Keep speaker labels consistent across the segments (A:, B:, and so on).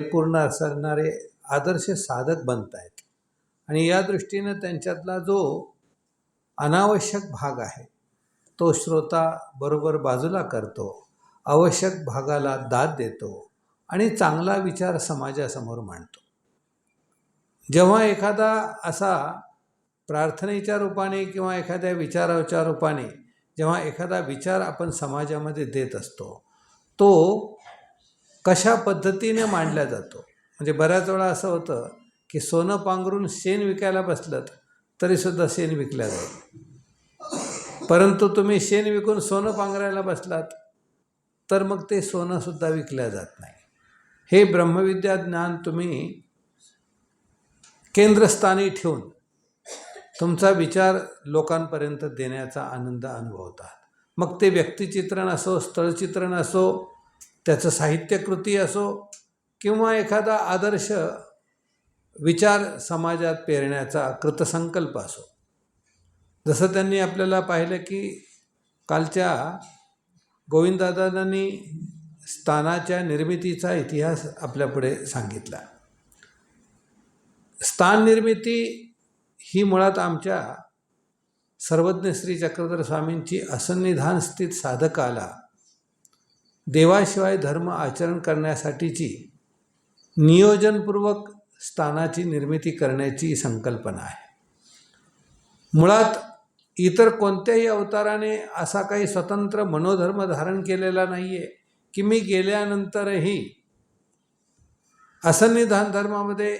A: पूर्ण असणारे आदर्श साधक बनत आहेत. आणि या दृष्टीनं त्यांच्यातला जो अनावश्यक भाग आहे तो श्रोता बरोबर बाजूला करतो आवश्यक भागाला दाद देतो आणि चांगला विचार समाजासमोर मांडतो. जेव्हा एखादा असा प्रार्थनेच्या रूपाने किंवा एखाद्या विचाराच्या रूपाने जेव्हा एखादा विचार आपण समाजामध्ये देत असतो तो कशा पद्धतीने मांडला जातो? म्हणजे बऱ्याच वेळा असं होतं की सोनं पांघरून शेण विकायला बसलं तरीसुद्धा शेण विकल्या जातं. परंतु तुम्ही शेण विकून सोनं पांघरायला बसलात तर मग ते सोनंसुद्धा विकल्या जात नाही. हे ब्रह्मविद्या ज्ञान तुम्ही केंद्रस्थानी ठेवून तुमचा विचार लोकांपर्यंत देण्याचा आनंद अनुभवतात. मग ते व्यक्तिचित्रण असो स्थळचित्रण असो त्याचं साहित्यकृती असो किंवा एखादा आदर्श विचार समाजात पेरण्याचा कृतसंकल्प असो. जसं त्यांनी आपल्याला पाहिलं की कालच्या गोविंददादांनी स्थानाच्या निर्मितीचा इतिहास आपल्यापुढे सांगितला. स्थान निर्मिती ही मुळात आमच्या सर्वज्ञ श्री चक्रधर स्वामींची असन्निधान स्थित साधकाला देवाशिवाय धर्म आचरण करण्यासाठीची नियोजनपूर्वक स्थानाची निर्मिती करण्याची संकल्पना आहे. मुळात इतर कोणत्याही अवताराने असा काही स्वतंत्र मनोधर्म धारण केलेला नाही आहे की मी गेल्यानंतरही असन्निधान धर्मामध्ये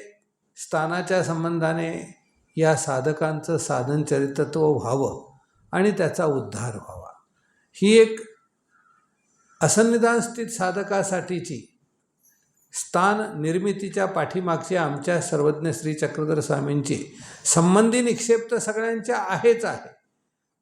A: स्थानाच्या संबंधाने या साधकांचं साधन चरित्रत्व व्हावं आणि त्याचा उद्धार व्हावा. ही एक असन्निधान स्थित साधकासाठीची स्थान निर्मितीच्या पाठीमागची आमच्या सर्वज्ञ श्री चक्रधर स्वामींची संबंधी निक्षेप तर सगळ्यांच्या आहेच आहे.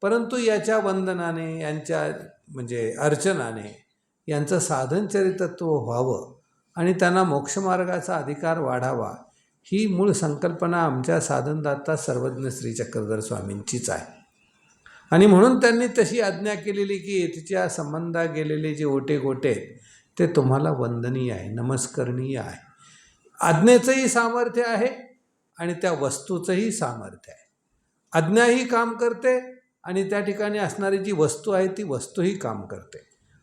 A: परंतु याच्या वंदनाने यांच्या म्हणजे अर्चनाने यांचं साधन चरितत्व व्हावं आणि त्यांना मोक्षमार्गाचा अधिकार वाढावा ही मूळ संकल्पना आमच्या साधनदाता सर्वज्ञ श्री चक्रधर स्वामींचीच आहे. आणि म्हणून त्यांनी तशी आज्ञा केलेली की तिच्या संबंधा गेलेले जे ओटे गोटे आहेत ते तुम्हाला वंदनीय आहे नमस्करणीय आहे. आज्ञेचंही सामर्थ्य आहे आणि त्या वस्तूचंही सामर्थ्य आहे. आज्ञाही काम करते आणि त्या ठिकाणी असणारी जी वस्तू आहे ती वस्तूही काम करते.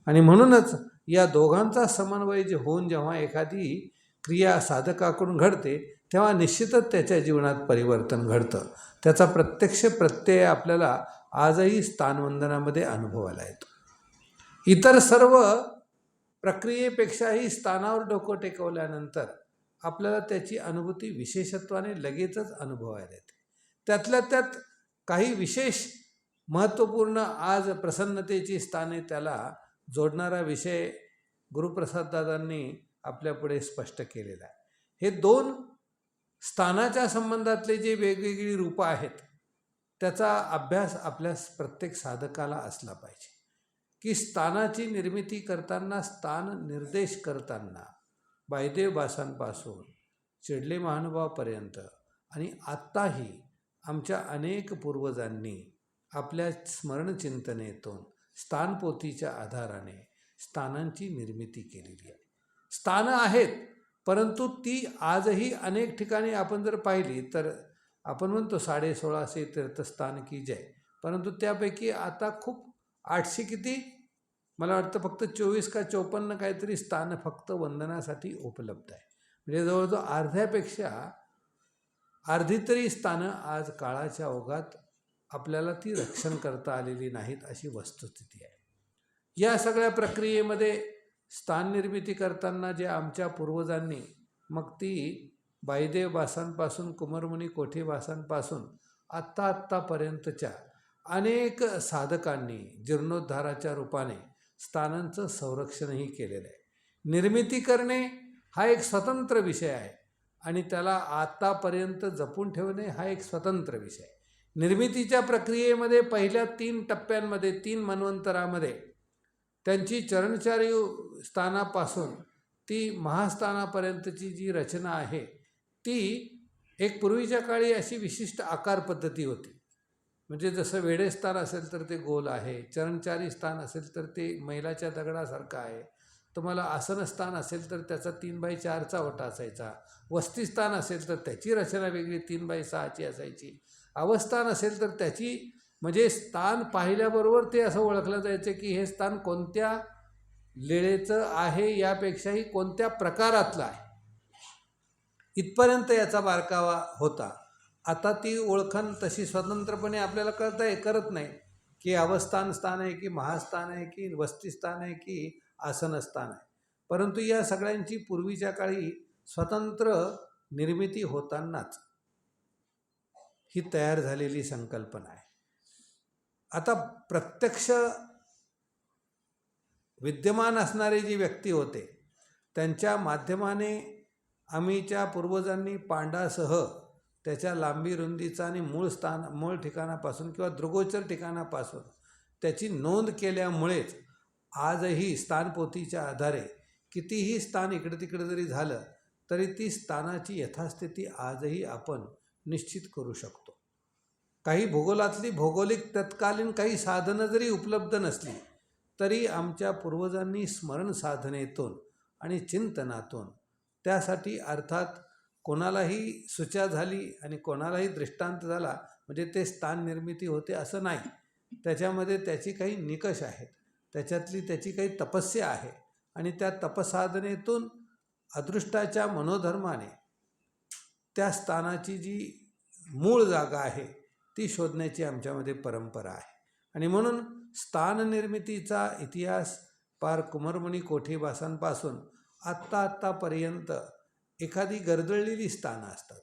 A: आणि म्हणूनच या दोघांचा समन्वय जे होऊन जेव्हा एखादी क्रिया साधकाकडून घडते तेव्हा निश्चितच त्याच्या जीवनात परिवर्तन घडतं. त्याचा प्रत्यक्ष प्रत्यय आपल्याला आजही स्थानवंदनामध्ये अनुभवायला येतो. इतर सर्व प्रक्रियेपेक्षाही स्थानावर डोकं टेकवल्यानंतर आपल्याला त्याची अनुभूती विशेषत्वाने लगेचच अनुभवायला येते. त्यातल्या त्यात काही विशेष महत्त्वपूर्ण आज प्रसन्नतेची स्थाने त्याला जोडणारा विषय गुरुप्रसाददादांनी आपल्यापुढे स्पष्ट केलेला आहे. हे दोन स्थानाच्या संबंधातले जे वेगवेगळी रूपं आहेत त्याचा अभ्यास आपल्या प्रत्येक साधकाला असला पाहिजे. की स्थानाची निर्मिती करताना स्थान निर्देश करताना बायदेव बासांपासून चिडले महानुभावापर्यंत आणि आत्ताही आमच्या अनेक पूर्वजांनी आपल्या स्मरणचिंतनेतून स्थानपोथीच्या आधाराने स्थानांची निर्मिती केलेली आहे. स्थानं आहेत परंतु ती आजही अनेक ठिकाणी आपण जर पाहिली तर आपण म्हणतो साडे सोळाशे तीर्थस्थान की जय. परंतु त्यापैकी आता खूप आठशे किती मला वाटतं फक्त चोवीस का चोपन्न काहीतरी स्थान फक्त वंदनासाठी उपलब्ध आहे. म्हणजे जवळजवळ अर्ध्यापेक्षा अर्धी तरी स्थानं आज काळाच्या ओघात आपल्याला ती रक्षण करता आलेली नाहीत अशी वस्तुस्थिती आहे. या सगळ्या प्रक्रियेमध्ये स्थान निर्मिती करताना जे आमच्या पूर्वजांनी मग ती बाईदेव भासांपासून कुमारमुनी कोठेवासांपासून आत्ता आत्तापर्यंतच्या अनेक साधकांनी जीर्णोद्धाराच्या रूपाने स्थानांचं संरक्षणही केलेलं आहे. निर्मिती करणे हा एक स्वतंत्र विषय आहे आणि त्याला आत्तापर्यंत जपून ठेवणे हा एक स्वतंत्र विषय निर्मितीच्या प्रक्रियेमध्ये पहिल्या तीन टप्प्यांमध्ये तीन मन्वंतरामध्ये त्यांची चरणचारी स्थानापासून ती महास्थानापर्यंतची जी रचना आहे ती एक पूर्वीच्या काळी अशी विशिष्ट आकार पद्धती होती. म्हणजे जसं वेडे स्थान असेल तर ते गोल आहे चरणचारी स्थान असेल तर ते मैलाच्या दगडासारखं आहे तुम्हाला आसनस्थान असेल तर त्याचा तीन बाय चारचा ओटा असायचा वस्तीस्थान असेल तर त्याची रचना वेगळी तीन बाय सहाची असायची अवस्थान असेल तर त्याची म्हणजे स्थान पाहिल्याबरोबर ते असं ओळखलं जायचं की हे स्थान कोणत्या लेळेचं आहे यापेक्षाही कोणत्या प्रकारातलं आहे. इथपर्यंत याचा बारकावा होता. आता ती ओळखण तशी स्वतंत्रपणे आपल्याला कळता आहे करत नाही. की अवस्थान स्थान आहे की महास्थान आहे की वस्तीस्थान आहे की आसनस्थान आहे. परंतु या सगळ्यांची पूर्वीच्या काळी स्वतंत्र निर्मिती होतानाच ही तयार झालेली संकल्पना आहे. आता प्रत्यक्ष विद्यमान असणारे जी व्यक्ती होते त्यांच्या माध्यमाने आम्हीच्या पूर्वजांनी पांडासह त्याच्या लांबी रुंदीचा आणि मूळ स्थान मूळ ठिकाणापासून किंवा दृगोचर ठिकाणापासून त्याची नोंद केल्यामुळेच आजही स्थानपोथीच्या आधारे कितीही स्थान इकडे तिकडे जरी झालं तरी ती स्थानाची यथास्थिती आजही आपण निश्चित करू शकतो. काही भूगोलातली भौगोलिक तत्कालीन काही साधनं जरी उपलब्ध नसली तरी आमच्या पूर्वजांनी स्मरण साधनेतून आणि चिंतनातून त्यासाठी अर्थात कोणालाही सुचा झाली आणि कोणालाही दृष्टांत झाला म्हणजे ते स्थान निर्मिती होते असं नाही. त्याच्यामध्ये त्याची काही निकष आहेत. त्याच्यातली त्याची काही तपस्या आहे. आणि त्या तपसाधनेतून अदृष्टाच्या मनोधर्माने त्या स्थानाची जी मूळ जागा आहे ती शोधण्याची आमच्यामध्ये परंपरा आहे. आणि म्हणून स्थान निर्मितीचा इतिहास पार कुमरमणी कोठीबासांपासून आत्ता आत्तापर्यंत एखादी गरदळलेली स्थानं असतात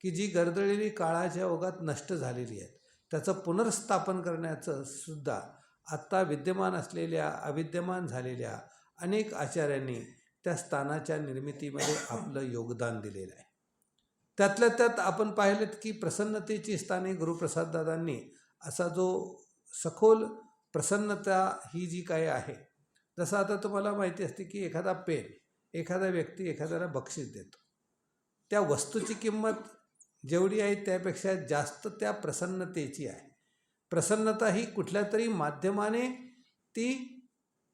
A: की जी गरदळलेली काळाच्या ओघात नष्ट झालेली आहेत. त्याचं पुनर्स्थापन करण्याचं सुद्धा आत्ता विद्यमान असलेल्या अविद्यमान झालेल्या अनेक आचार्यांनी त्या स्थानाच्या निर्मितीमध्ये आपलं योगदान दिलेलं आहे. त्यातल्या त्यात आपण पाहिलेत की प्रसन्नतेची स्थाने गुरुप्रसाददादांनी असा जो सखोल प्रसन्नता ही जी काय आहे जसं आता तुम्हाला माहिती असते की एखादा पेन एखादा व्यक्ती एखाद्याला बक्षीस देतो. त्या वस्तूची किंमत जेवढी आहे त्यापेक्षा जास्त त्या प्रसन्नतेची आहे. प्रसन्नता ही कुठल्या तरी माध्यमाने ती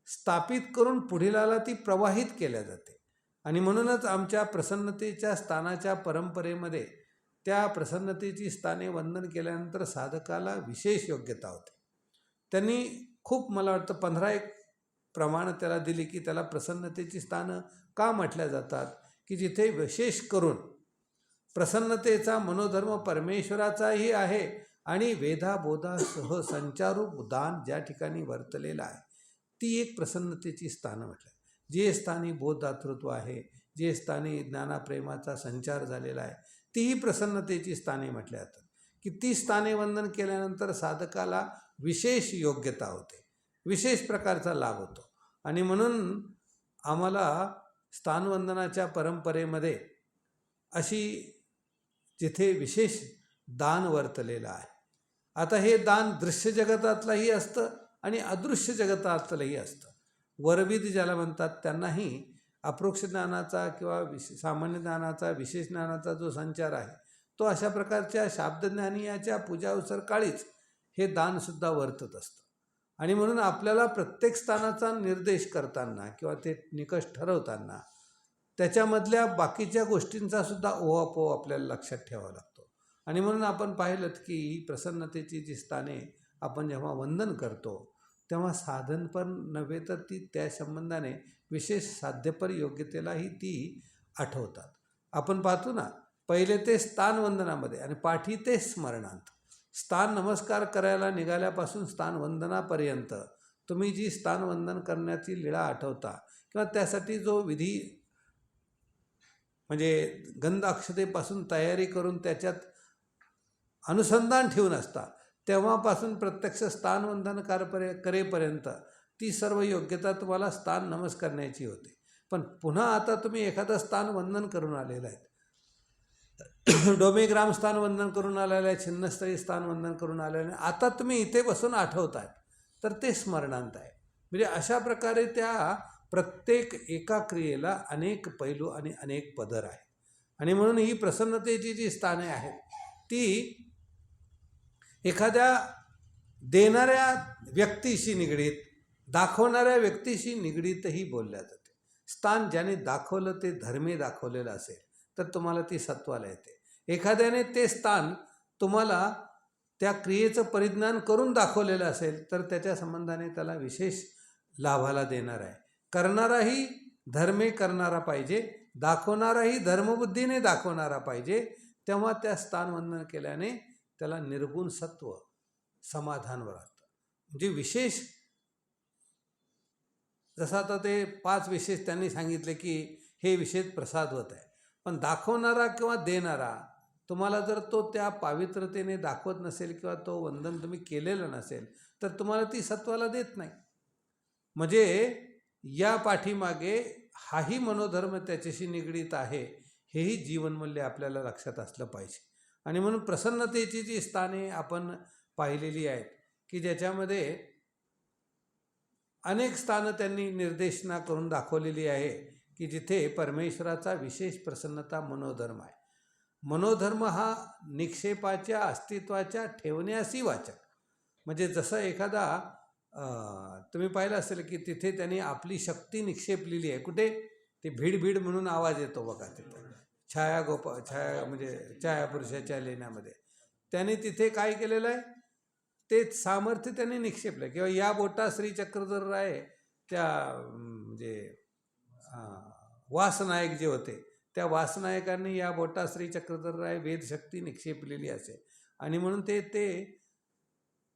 A: स्थापित करून पुढीलाला ती प्रवाहित केल्या जाते. आणि म्हणूनच आमच्या प्रसन्नतेच्या स्थानाच्या परंपरेमध्ये त्या प्रसन्नतेची स्थाने वंदन केल्यानंतर साधकाला विशेष योग्यता होते. त्यांनी खूप मला वाटतं पंधरा एक प्रमाण त्याला दिली की त्याला प्रसन्नतेची स्थानं का म्हटल्या जातात? की जिथे विशेष करून प्रसन्नतेचा मनोधर्म परमेश्वराचाही आहे आणि वेदाबोधासह संचारूप दान ज्या ठिकाणी वर्तलेलं आहे ती एक प्रसन्नतेची स्थानं म्हटलं. जे स्थानी बोधदातृत्व आहे जे स्थानी ज्ञानाप्रेमाचा संचार झालेला आहे तीही प्रसन्नतेची स्थाने म्हटल्या जातात. की ती स्थाने वंदन केल्यानंतर साधकाला विशेष योग्यता होते. विशेष प्रकारचा लाभ होतो. आणि म्हणून आम्हाला स्थानवंदनाच्या परंपरेमध्ये अशी जिथे विशेष दान वर्तलेलं आहे. आता हे दान दृश्य जगतातलंही असतं आणि अदृश्य जगतातलंही असतं. वरविद ज्याला म्हणतात त्यांनाही अप्रोक्ष ज्ञानाचा किंवा विश सामान्य ज्ञानाचा विशेष ज्ञानाचा जो संचार आहे तो अशा प्रकारच्या शाब्दज्ञानीयाच्या पूजा काळीच हे दानसुद्धा वर्तत असतं. आणि म्हणून आपल्याला प्रत्येक स्थानाचा निर्देश करताना किंवा ते निकष ठरवताना त्याच्यामधल्या बाकीच्या गोष्टींचा सुद्धा ओहापोह आपल्याला लक्षात ठेवावा लागतो. आणि म्हणून आपण पाहिलं की ही प्रसन्नतेची जी स्थाने आपण जेव्हा वंदन करतो तेव्हा साधन पण नव्हे तर ती त्या संबंधाने विशेष साध्यपर योग्यतेलाही ती आठवतात. आपण पाहतो ना पहिले ते स्थानवंदनामध्ये आणि पाठी ते स्मरणांत. स्थान नमस्कार करायला निघाल्यापासून स्थानवंदनापर्यंत तुम्ही जी स्थानवंदन करण्याची लीळा आठवता किंवा त्यासाठी जो विधी म्हणजे गंध अक्षतेपासून तयारी करून त्याच्यात अनुसंधान ठेवून असता तेव्हापासून प्रत्यक्ष स्थानवंदन करपरे करेपर्यंत ती सर्व योग्यता तुम्हाला स्थान नमस्कारण्याची होती. होते पण पुन्हा आता तुम्ही एखादं स्थान वंदन करून आलेलं आहे डोमेग्राम स्थान वंदन करून आलेलं आहे छिन्नस्थळी स्थान वंदन करून आलेलं आहे. आता तुम्ही इथे बसून आठवताय तर ते स्मरणांत आहे. म्हणजे अशा प्रकारे त्या प्रत्येक एका क्रियेला अनेक पैलू आणि अनेक पदर आहेत. आणि म्हणून ही प्रसन्नतेची जी स्थाने आहेत ती एखाद्या देणाऱ्या व्यक्तीशी निगडीत दाखवणाऱ्या व्यक्तीशी निगडीतही बोलल्या जाते. स्थान ज्याने दाखवलं ते धर्मे दाखवलेलं असेल. तर तुम्हाला ती सत्वाला येते. एखाद्याने ते स्थान तुम्हाला त्या क्रियेचं परिज्ञान करून दाखवलेलं असेल तर त्याच्या संबंधाने त्याला विशेष लाभाला देणार आहे. करणाराही धर्मे करणारा पाहिजे दाखवणाराही धर्मबुद्धीने दाखवणारा पाहिजे तेव्हा त्या स्थानवंदन केल्याने त्याला निर्गुण सत्व समाधान राहतं म्हणजे विशेष जसं आता ते पाच विशेष त्यांनी सांगितले की हे विशेष प्रसादवत आहे. पण दाखवणारा किंवा देणारा तुम्हाला जर तो त्या पावित्रतेने दाखवत नसेल किंवा तो वंदन तुम्ही केलेलं नसेल तर तुम्हाला ती सत्वाला देत नाही. म्हणजे या पाठीमागे हाही मनोधर्म त्याच्याशी निगडीत आहे हेही जीवनमूल्य आपल्याला लक्षात असलं पाहिजे. आणि म्हणून प्रसन्नतेची जी स्थाने आपण पाहिलेली आहेत की ज्याच्यामध्ये अनेक स्थानं त्यांनी निर्देशना करून दाखवलेली आहे की जिथे परमेश्वराचा विशेष प्रसन्नता मनोधर्म आहे. मनोधर्म हा निक्षेपाच्या अस्तित्वाच्या ठेवण्यासी वाचक. म्हणजे जसं एखादा तुम्ही पाहिलं असेल की तिथे त्यांनी आपली शक्ती निक्षेपलेली आहे. कुठे? ते भीड भीड म्हणून आवाज येतो बघा तिथे. छाया गोप छाया म्हणजे छायापुरुषाच्या लेण्यामध्ये. त्याने तिथे काय केलेलं आहे? ते सामर्थ्य त्यांनी निक्षेपलं. किंवा या बोटा श्री चक्रधर राय त्या म्हणजे वासनायक जे होते त्या वासनायकांनी या बोटा श्री चक्रधर राय वेदशक्ती निक्षेपलेली असे. आणि म्हणून ते ते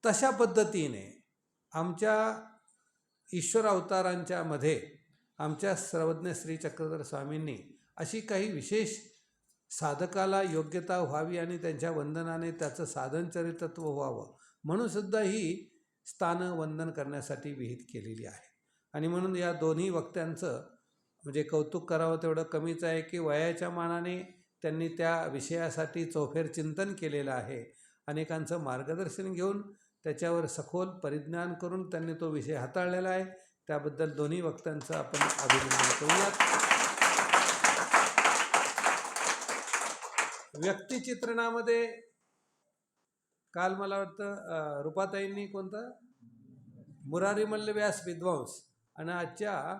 A: तशा पद्धतीने आमच्या ईश्वर अवतारांच्या मध्ये आमच्या सर्वज्ञ श्री चक्रधर स्वामींनी अशी काही विशेष साधकाला योग्यता व्हावी आणि त्यांच्या वंदनाने त्याचं साधन चरितत्व व्हावं म्हणून सुद्धा ही स्थानं वंदन करण्यासाठी विहित केलेली आहे. आणि म्हणून या दोन्ही वक्त्यांचं म्हणजे कौतुक करावं तेवढं कमीच आहे की वयाच्या मानाने त्यांनी त्या विषयासाठी चौफेर चिंतन केलेलं आहे. अनेकांचं मार्गदर्शन घेऊन त्याच्यावर सखोल परिज्ञान करून त्यांनी तो विषय हाताळलेला आहे. त्याबद्दल दोन्ही वक्त्यांचं आपण अभिनंदन करूयात. व्यक्तिचित्रणामध्ये काल मला वाटतं रुपाताईंनी कोणता? मुरारी मल्ल व्यास विद्वांस. आणि आजच्या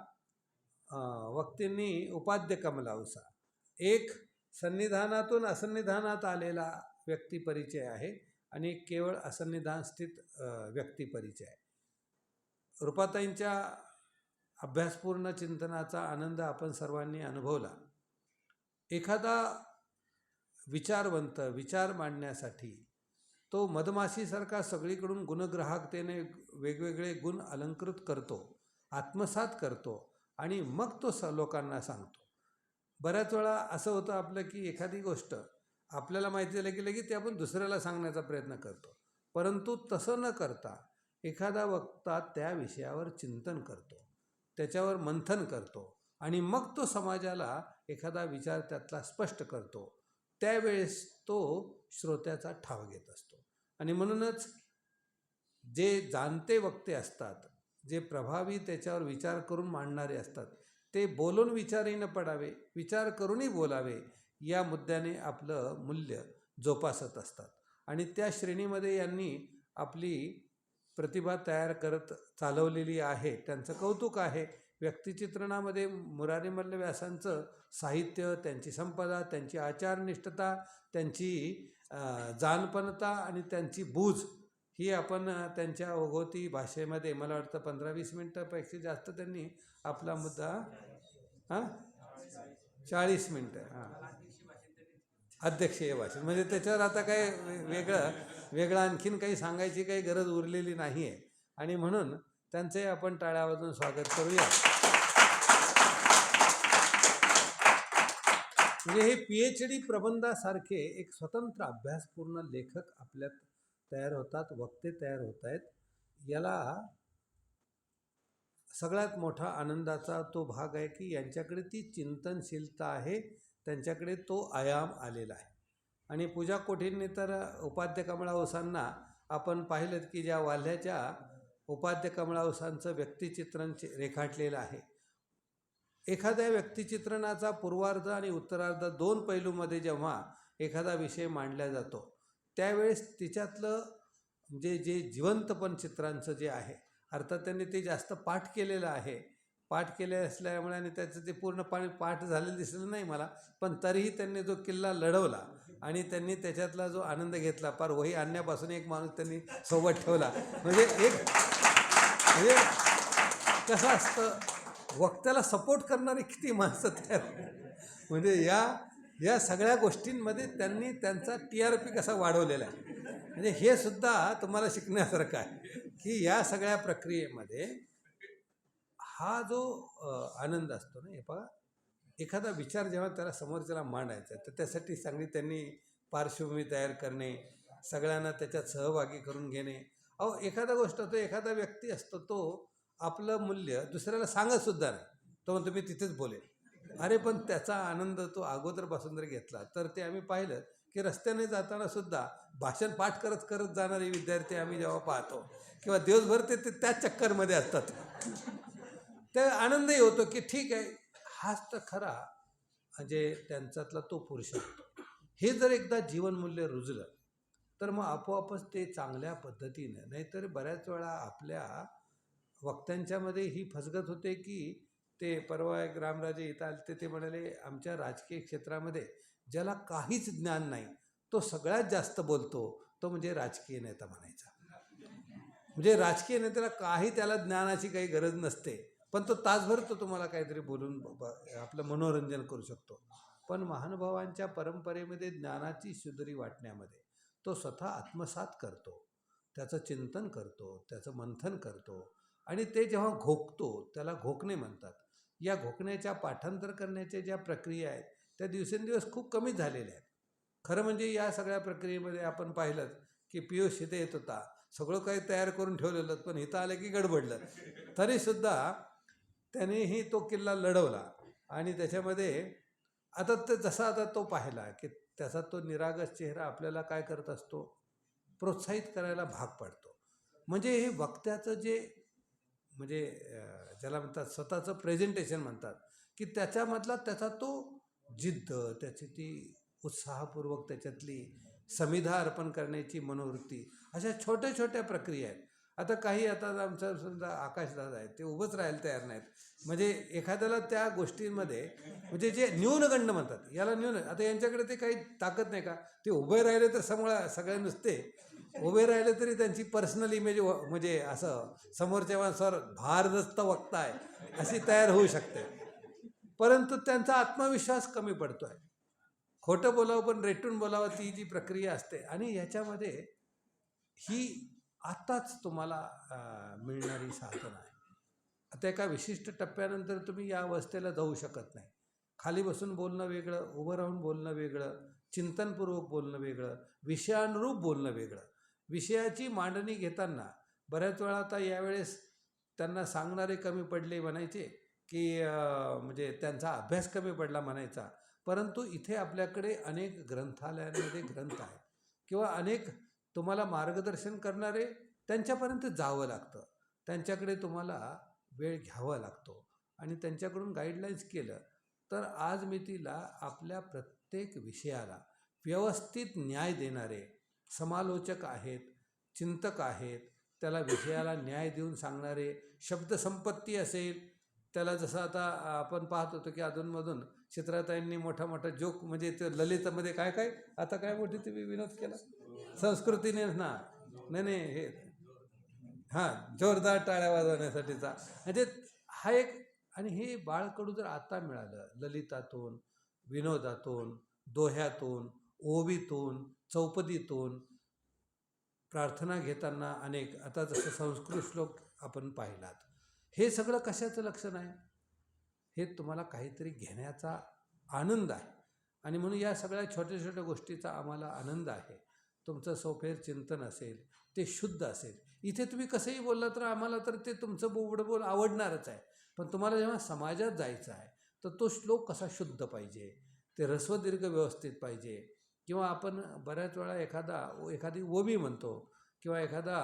A: वक्तींनी उपाध्य कमलावसा एक सन्निधानातून असन्निधानात आलेला व्यक्तिपरिचय आहे आणि केवळ असन्निधान स्थित व्यक्तिपरिचय आहे. रुपाताईंच्या अभ्यासपूर्ण चिंतनाचा आनंद आपण सर्वांनी अनुभवला. एखादा विचारवंत विचार मांडण्यासाठी तो मधमाशीसारखा सगळीकडून गुणग्राहकतेने वेगवेगळे गुण अलंकृत करतो आत्मसात करतो आणि मग तो स लोकांना सांगतो. बऱ्याच वेळा असं होतं आपलं की एखादी गोष्ट आपल्याला माहिती झालं की लगेच ते आपण दुसऱ्याला सांगण्याचा प्रयत्न करतो. परंतु तसं न करता एखादा वक्ता त्या विषयावर चिंतन करतो. त्याच्यावर मंथन करतो. आणि मग तो समाजाला एखादा विचार त्यातला स्पष्ट करतो. त्यावेळेस तो श्रोत्याचा ठाव घेत असतो. आणि म्हणूनच जे जाणते वक्ते असतात जे प्रभावी त्याच्यावर विचार करून मांडणारे असतात. ते बोलून विचारही न पडावे विचार करूनही बोलावे या मुद्द्याने आपलं मूल्य जोपासत असतात. आणि त्या श्रेणीमध्ये यांनी आपली प्रतिभा तयार करत चालवलेली आहे. त्यांचं कौतुक आहे. व्यक्तिचित्रणामध्ये मुरारी मल्ल व्यासांचं साहित्य त्यांची संपदा त्यांची आचारनिष्ठता त्यांची जाणपणता आणि त्यांची बूज ही आपण त्यांच्या अवघोती भाषेमध्ये मला वाटतं पंधरा वीस मिनटापेक्षा जास्त त्यांनी आपला मुद्दा हां चाळीस मिनटं हां. अध्यक्षीय भाषण म्हणजे त्याच्यावर आता काय वेगळं वेगळं आणखीन काही सांगायची काही गरज उरलेली नाही आहे आणि म्हणून त्यांचे आपण टाळ्यावाजून स्वागत करूया. म्हणजे हे पी एच डी प्रबंधासारखे एक स्वतंत्र अभ्यासपूर्ण लेखक आपल्यात तयार होतात वक्ते तयार होत आहेत. याला सगळ्यात मोठा आनंदाचा तो भाग आहे की यांच्याकडे ती चिंतनशीलता आहे त्यांच्याकडे तो आयाम आलेला आहे. आणि पूजा कोठींनी तर उपाध्य कमळावसांना आपण पाहिलं की ज्या वाल्ह्याच्या उपाध्य कमळावसांचं व्यक्तिचित्रण रेखाटलेलं आहे. एखाद्या व्यक्तिचित्रणाचा पूर्वार्ध आणि उत्तरार्ध दोन पैलूमध्ये जेव्हा एखादा विषय मांडला जातो त्यावेळेस तिच्यातलं जे जे जिवंतपण चित्रांचं जे आहे अर्थात त्यांनी ते जास्त पाठ केलेलं आहे. पाठ केले असल्यामुळे आणि त्याचं ते पूर्ण पाणी पाठ झालेलं दिसलं नाही मला पण तरीही त्यांनी जो किल्ला लढवला आणि त्यांनी त्याच्यातला जो आनंद घेतला पार वही आणण्यापासून एक माणूस त्यांनी सोबत ठेवला. म्हणजे एक म्हणजे कसं असतं वक्त्याला सपोर्ट करणारी किती माणसं तयार म्हणजे या या सगळ्या गोष्टींमध्ये त्यांनी त्यांचा टी आर पी कसा वाढवलेला आहे. म्हणजे हे सुद्धा तुम्हाला शिकण्यासारखं आहे की या सगळ्या प्रक्रियेमध्ये हा जो आनंद असतो ना हे बघा एखादा विचार जेव्हा त्याला समोरच्याला मांडायचा आहे तर त्यासाठी चांगली त्यांनी पार्श्वभूमी तयार करणे सगळ्यांना त्याच्यात सहभागी करून घेणे. अहो एखादा गोष्ट होतो एखादा व्यक्ती असतो तो आपलं मूल्य दुसऱ्याला सांगतसुद्धा नाही. तो म्हणतो मी तिथेच बोलेल अरे पण त्याचा आनंद तो अगोदरपासून जर घेतला तर ते आम्ही पाहिलं की रस्त्याने जाताना सुद्धा भाषण पाठ करत करत जाणारे विद्यार्थी आम्ही जेव्हा पाहतो किंवा दिवसभर ते त्याच चक्करमध्ये असतात. त्या आनंदही होतो की ठीक आहे हाच तर खरा म्हणजे त्यांच्यातला तो पुरुषार्थ हे जर एकदा जीवनमूल्य रुजलं तर मग आपोआपच ते चांगल्या पद्धतीनं नाहीतर बऱ्याच वेळा आपल्या वक्त्यांच्यामध्ये ही फसगत होते की ते परवा एक रामराजे इथं आले ते ते म्हणाले आमच्या राजकीय क्षेत्रामध्ये ज्याला काहीच ज्ञान नाही तो सगळ्यात जास्त बोलतो तो म्हणजे राजकीय नेता म्हणायचा. म्हणजे राजकीय नेत्याला काही त्याला ज्ञानाची काही गरज नसते पण तो तासभर तो तुम्हाला काहीतरी बोलून आपलं मनोरंजन करू शकतो. पण महानुभावांच्या परंपरेमध्ये ज्ञानाची सुदरी वाटण्यामध्ये तो स्वतः आत्मसात करतो त्याचं चिंतन करतो त्याचं मंथन करतो आणि ते जेव्हा घोकतो त्याला घोकणे म्हणतात. या घोकण्याच्या पाठांतर करण्याच्या ज्या प्रक्रिया आहेत त्या दिवसेंदिवस खूप कमी झालेल्या आहेत. खरं म्हणजे या सगळ्या प्रक्रियेमध्ये आपण पाहिलं की पियुष इथे येत होता. सगळं काही तयार करून ठेवलेलं पण इथं आलं की गडबडलं. तरीसुद्धा त्यानेही तो किल्ला लढवला आणि त्याच्यामध्ये आता ते जसा आता तो पाहिला की त्याचा तो निरागस चेहरा आपल्याला काय करत असतो? प्रोत्साहित करायला भाग पडतो. म्हणजे हे वक्त्याचं जे म्हणजे ज्याला म्हणतात स्वतःचं प्रेझेंटेशन म्हणतात की त्याच्यामधला त्याचा तो जिद्द त्याची ती उत्साहपूर्वक त्याच्यातली समिधा अर्पण करण्याची मनोवृत्ती अशा छोट्या छोट्या प्रक्रिया आहेत. आता काही आता आमचं समजा आकाशदादा आहेत ते उभंच राहायला तयार नाहीत. म्हणजे एखाद्याला त्या गोष्टींमध्ये म्हणजे जे न्यूनगंड म्हणतात याला न्यून आता यांच्याकडे ते काही ताकद नाही का? ते उभे राहिले तर समोर सगळे नुसते उभे राहिले तरी त्यांची पर्सनल इमेज म्हणजे असं समोरच्या माणसावर भारदस्त वक्ताय आहे अशी तयार होऊ शकते. परंतु त्यांचा आत्मविश्वास कमी पडतो आहे खोटं बोलावं पण रेटून बोलावं ती जी प्रक्रिया असते. आणि याच्यामध्ये ही आत्ताच तुम्हाला मिळणारी साधन आहे. आता एका विशिष्ट टप्प्यानंतर तुम्ही या अवस्थेला जाऊ शकत नाही. खाली बसून बोलणं वेगळं उभं राहून बोलणं वेगळं चिंतनपूर्वक बोलणं वेगळं विषयानुरूप बोलणं वेगळं. विषयाची मांडणी घेताना बऱ्याच वेळा आता यावेळेस त्यांना सांगणारे कमी पडले म्हणायचे की म्हणजे त्यांचा अभ्यास कमी पडला म्हणायचा. परंतु इथे आपल्याकडे अनेक ग्रंथालयांमध्ये ग्रंथ आहेत. किंवा अनेक तुम्हाला मार्गदर्शन करणारे त्यांच्यापर्यंत जावं लागतं. त्यांच्याकडे तुम्हाला वेळ घ्यावा लागतो. आणि त्यांच्याकडून गाईडलाईन्स केलं तर आज मी तिला आपल्या प्रत्येक विषयाला व्यवस्थित न्याय देणारे समालोचक आहेत चिंतक आहेत त्याला विषयाला न्याय देऊन सांगणारे शब्दसंपत्ती असेल. त्याला जसं आता आपण पाहत होतो की अधूनमधून चित्राताईंनी मोठा मोठा जोक म्हणजे ते ललितमध्ये काय काय आता काय मोठी तुम्ही विनोद केला? संस्कृतीने ना नाही नाही हे हां जोरदार टाळ्या वाजवण्यासाठीचा. म्हणजे हा एक आणि हे बाळकडू जर आता मिळालं ललितातून विनोदातून दोह्यातून ओवीतून चौपदीतून प्रार्थना घेताना अनेक आता जसं संस्कृत श्लोक आपण पाहिलात हे सगळं कशाचं लक्षण आहे? हे तुम्हाला काहीतरी घेण्याचा आनंद आहे. आणि म्हणून या सगळ्या छोट्या छोट्या गोष्टीचा आम्हाला आनंद आहे. तुमचं सोफेर चिंतन असेल ते शुद्ध असेल. इथे तुम्ही कसंही बोलला तर आम्हाला तर ते तुमचं बोबडं बोल आवडणारच आहे. पण तुम्हाला जेव्हा समाजात जायचं आहे तर तो श्लोक कसा शुद्ध पाहिजे? ते रस्वदीर्घ व्यवस्थित पाहिजे. किंवा आपण बऱ्याच वेळा एखादा एखादी ओबी म्हणतो किंवा एखादा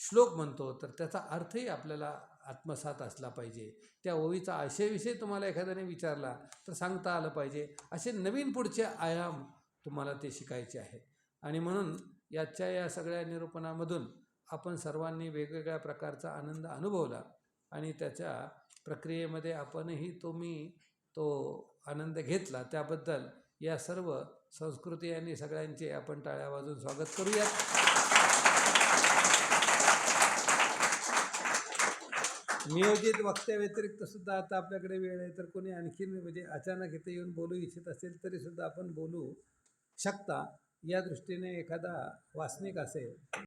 A: श्लोक म्हणतो तर त्याचा अर्थही आपल्याला आत्मसात असला पाहिजे. त्या ओवीचा आशयविषयी तुम्हाला एखाद्याने विचारला तर सांगता आलं पाहिजे. असे नवीन पुढचे आयाम तुम्हाला ते शिकायचे आहेत आणि म्हणून याच्या या सगळ्या निरूपणामधून आपण सर्वांनी वेगवेगळ्या प्रकारचा आनंद अनुभवला आणि त्याच्या प्रक्रियेमध्ये आपणही तुम्ही तो आनंद घेतला. त्याबद्दल या सर्व संस्कृती आणि सगळ्यांचे आपण टाळ्या वाजून स्वागत करूयात. नियोजित वक्त्याव्यतिरिक्त सुद्धा आता आपल्याकडे वेळ आहे तर कोणी आणखीन म्हणजे अचानक इथे येऊन बोलू इच्छित असेल तरी सुद्धा आपण बोलू शकता. या दृष्टीने एखादा वासनिक असेल